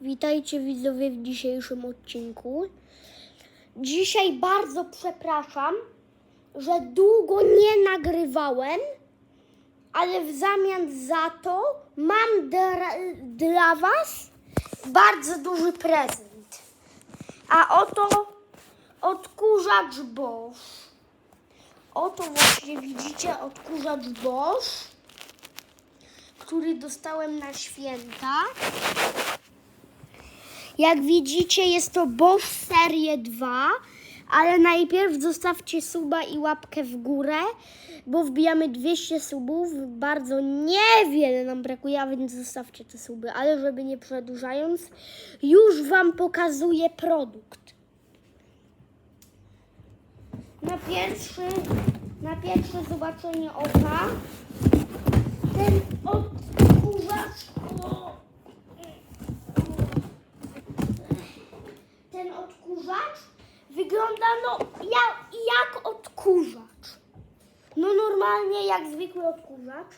Witajcie widzowie w dzisiejszym odcinku. Dzisiaj bardzo przepraszam, że długo nie nagrywałem, ale w zamian za to mam dla, Was bardzo duży prezent. A oto odkurzacz Bosch. Oto właśnie widzicie odkurzacz Bosch, który dostałem na święta. Jak widzicie, jest to Bosch Serie 2, ale najpierw zostawcie suba i łapkę w górę, bo wbijamy 200 subów. Bardzo niewiele nam brakuje, a więc zostawcie te suby, ale żeby nie przedłużając, już Wam pokazuję produkt. Na pierwszy, na pierwsze zobaczenie oka ten odkurzacz o, ten odkurzacz wygląda no jak, jak odkurzacz. No normalnie jak zwykły odkurzacz.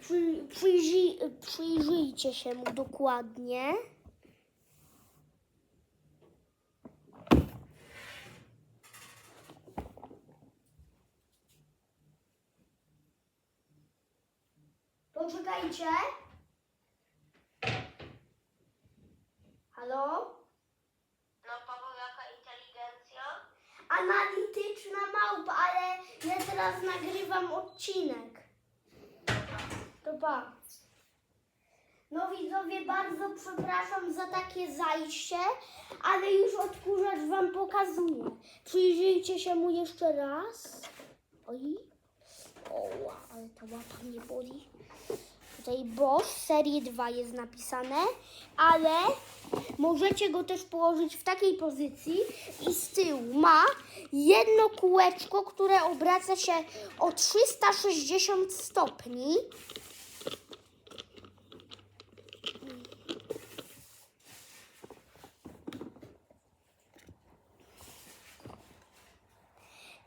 Przy, przyjrzyj, przyjrzyjcie się mu dokładnie. Poczekajcie. Halo? No Paweł, jaka inteligencja? analityczna małpa, ale ja teraz nagrywam odcinek. No widzowie, bardzo przepraszam za takie zajście, ale już odkurzacz wam pokazuję. Przyjrzyjcie się mu jeszcze raz. Oj. O, ale ta łapa mnie boli. Tutaj Bosch serii 2 jest napisane, ale możecie go też położyć w takiej pozycji i z tyłu ma jedno kółeczko, które obraca się o 360 stopni.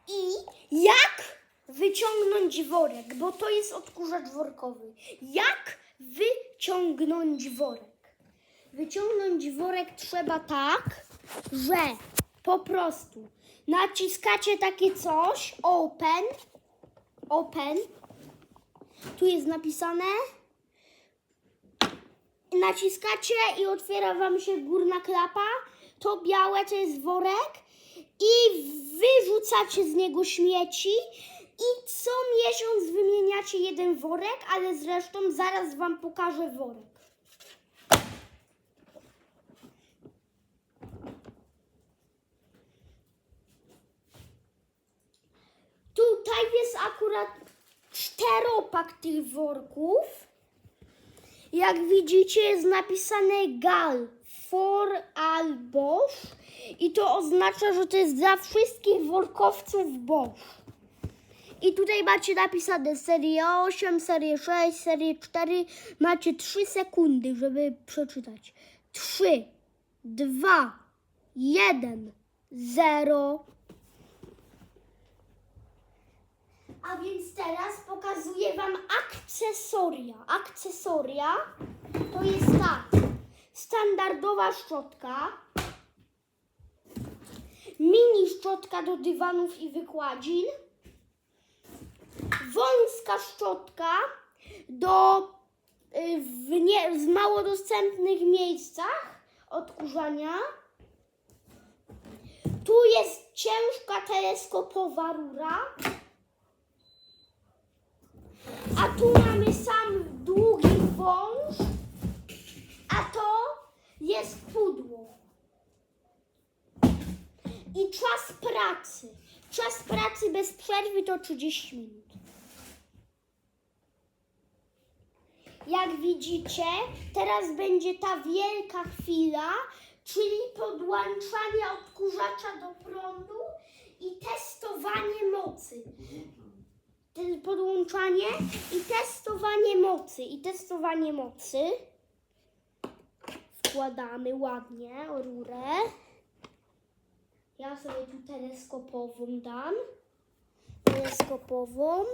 I jak wyciągnąć worek, bo to jest odkurzacz workowy. Jak wyciągnąć worek? Wyciągnąć worek trzeba tak, że po prostu naciskacie takie coś, open, open, tu jest napisane, naciskacie i otwiera wam się górna klapa, to białe to jest worek i wyrzucacie z niego śmieci i co miesiąc wymieniacie jeden worek, ale zresztą zaraz wam pokażę worek. Tutaj jest akurat czteropak tych worków. Jak widzicie jest napisane GAL Bosch i to oznacza, że to jest dla wszystkich workowców Bosch. I tutaj macie napisane serię 8, serię 6, serię 4. Macie 3 sekundy, żeby przeczytać. 3, 2, 1, 0. A więc teraz pokazuję Wam akcesoria. Akcesoria to jest. Standardowa szczotka. Mini szczotka do dywanów i wykładzin. Wąska szczotka do y, w, nie, w mało dostępnych miejscach odkurzania. Tu jest ciężka teleskopowa rura. A tu mamy sam jest pudło. I czas pracy. Czas pracy bez przerwy to 30 minut. Jak widzicie, teraz będzie ta wielka chwila, czyli podłączanie odkurzacza do prądu i testowanie mocy podłączanie i testowanie mocy. I testowanie mocy. Wkładamy ładnie rurę. Ja sobie tu teleskopową dam. Teleskopową.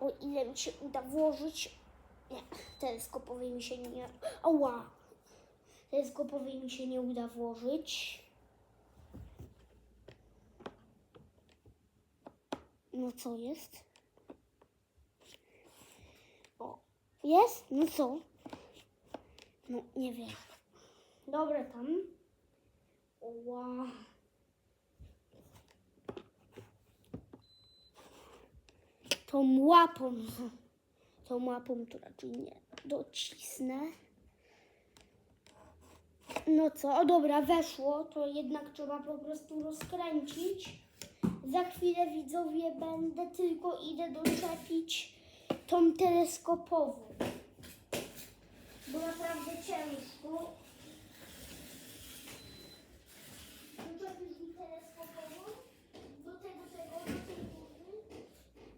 O ile mi się uda włożyć. Nie, teleskopowej mi się nie. Oła! teleskopowej mi się nie uda włożyć. No co jest? O, jest? No co? No nie wiem. Dobra tam. Ła. Tą łapą, tą łapą to raczej nie docisnę. No co, o dobra, weszło, to jednak trzeba po prostu rozkręcić. Za chwilę widzowie będę tylko idę doczepić tą teleskopową. Bo naprawdę ciężko. Doczepisz mi teleskopową do tego, tego, do tej góry,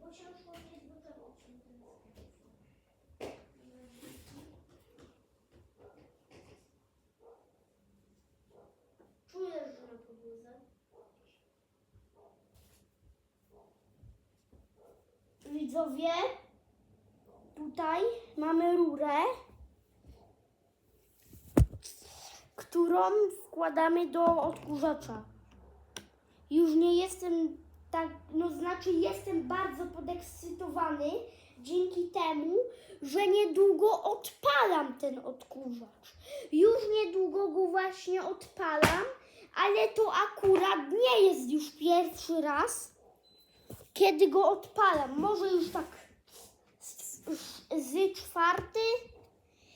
bo ciężko mi jest tą teleskopową. Czujesz, że na podłodze? Widzowie, tutaj mamy rurę, którą wkładamy do odkurzacza. Już nie jestem tak, no znaczy jestem bardzo podekscytowany dzięki temu, że niedługo odpalam ten odkurzacz. Już niedługo go właśnie odpalam, ale to akurat nie jest już pierwszy raz, kiedy go odpalam. Może już tak z, z, z czwarty.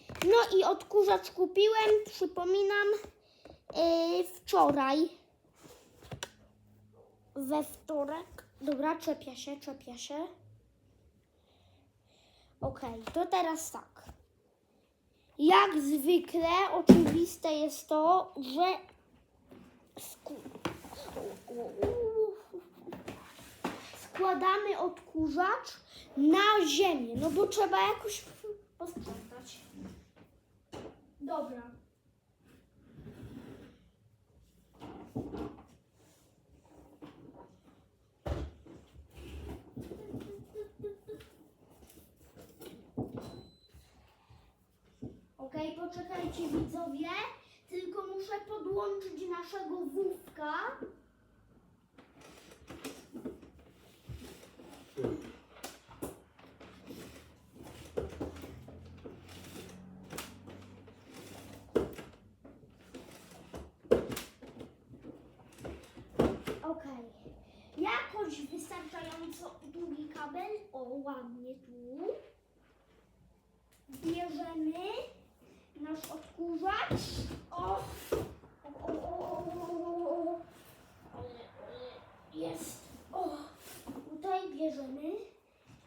No i odkurzacz kupiłem, przypominam, yy, wczoraj. We wtorek. Dobra, czepia się, czepia się. Okej, to teraz tak. Jak zwykle oczywiste jest to, że składamy odkurzacz na ziemię, no bo trzeba jakoś posprzątać. Dobra. Okej, poczekajcie widzowie, tylko muszę podłączyć naszego wówka. Okej. Jakoś wystarczająco długi kabel. O, ładnie tu. Bierzemy nasz odkurzacz. O! O, o, o, o, jest. O! Tutaj bierzemy.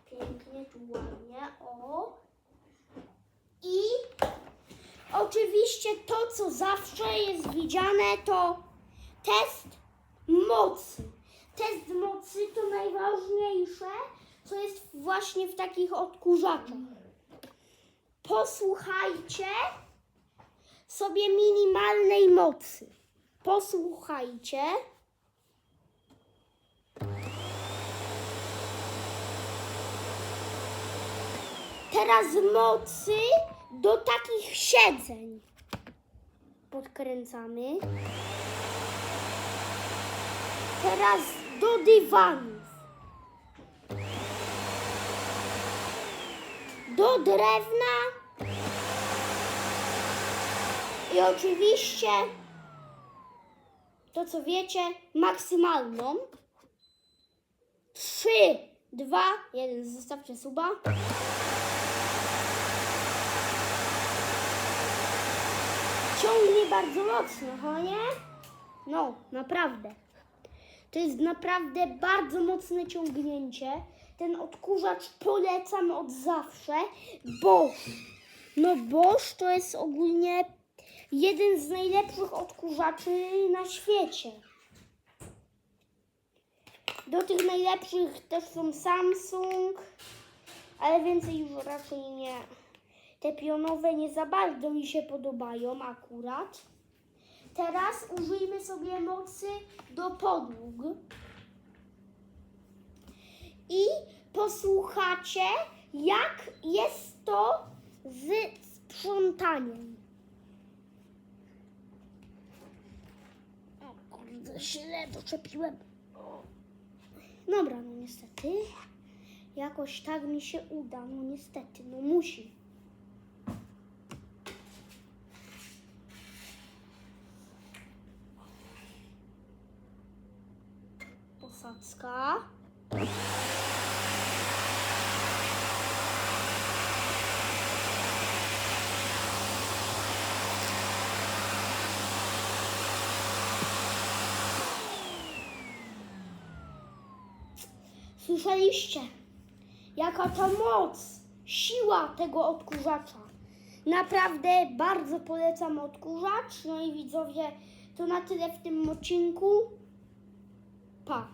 Pięknie, tu ładnie. O! I oczywiście to, co zawsze jest widziane, to test mocy. Test mocy to najważniejsze, co jest właśnie w takich odkurzaczach. Posłuchajcie sobie minimalnej mocy. Posłuchajcie. Teraz mocy do takich siedzeń. Podkręcamy. Teraz do dywanów. Do drewna. I oczywiście to co wiecie, maksymalną. Trzy, dwa, jeden. Zostawcie suba. Ciągnie bardzo mocno, ho nie? No, naprawdę. To jest naprawdę bardzo mocne ciągnięcie. Ten odkurzacz polecam od zawsze. Bosch. No Bosch to jest ogólnie jeden z najlepszych odkurzaczy na świecie. Do tych najlepszych też są Samsung, ale więcej już raczej nie. Te pionowe nie za bardzo mi się podobają akurat. Teraz użyjmy sobie mocy do podłóg. posłuchacie, jak jest to z sprzątaniem. O kurde, źle doczepiłem. Dobra, no niestety. Jakoś tak mi się uda, no niestety, no musi. Posadzka. Słyszeliście? Jaka to moc, siła tego odkurzacza. Naprawdę bardzo polecam odkurzacz. No i widzowie, to na tyle w tym odcinku. Pa.